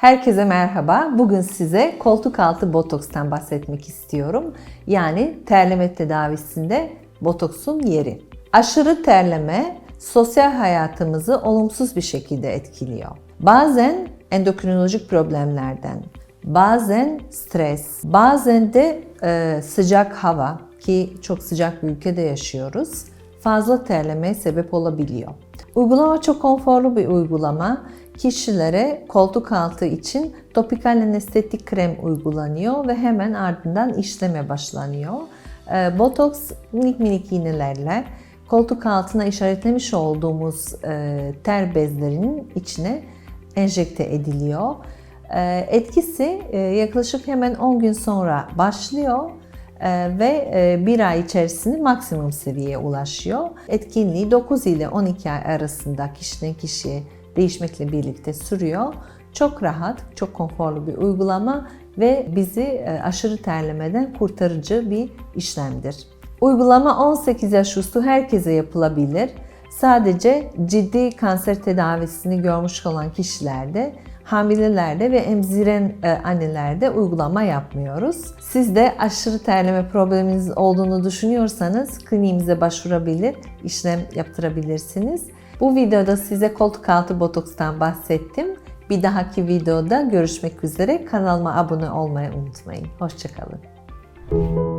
Herkese merhaba. Bugün size koltuk altı botokstan bahsetmek istiyorum. Yani terleme tedavisinde botoksun yeri. Aşırı terleme sosyal hayatımızı olumsuz bir şekilde etkiliyor. Bazen endokrinolojik problemlerden, bazen stres, bazen de e, sıcak hava ki çok sıcak bir ülkede yaşıyoruz. Fazla terlemeye sebep olabiliyor. Uygulama çok konforlu bir uygulama. Kişilere koltuk altı için topikal anestetik krem uygulanıyor ve hemen ardından işleme başlanıyor. Ee, Botoks minik minik iğnelerle koltuk altına işaretlemiş olduğumuz e, ter bezlerinin içine enjekte ediliyor. Ee, Etkisi e, yaklaşık hemen 10 gün sonra başlıyor ve e, bir ay içerisinde maksimum seviyeye ulaşıyor. Etkinliği 9 ile 12 ay arasında kişiden kişiye değişmekle birlikte sürüyor. Çok rahat, çok konforlu bir uygulama ve bizi e, aşırı terlemeden kurtarıcı bir işlemdir. Uygulama 18 yaş üstü herkese yapılabilir. Sadece ciddi kanser tedavisini görmüş olan kişilerde, hamilelerde ve emziren e, annelerde uygulama yapmıyoruz. Siz de aşırı terleme probleminiz olduğunu düşünüyorsanız kliniğimize başvurabilir, işlem yaptırabilirsiniz. Bu videoda size koltuk altı botokstan bahsettim. Bir dahaki videoda görüşmek üzere. Kanalıma abone olmayı unutmayın. Hoşçakalın.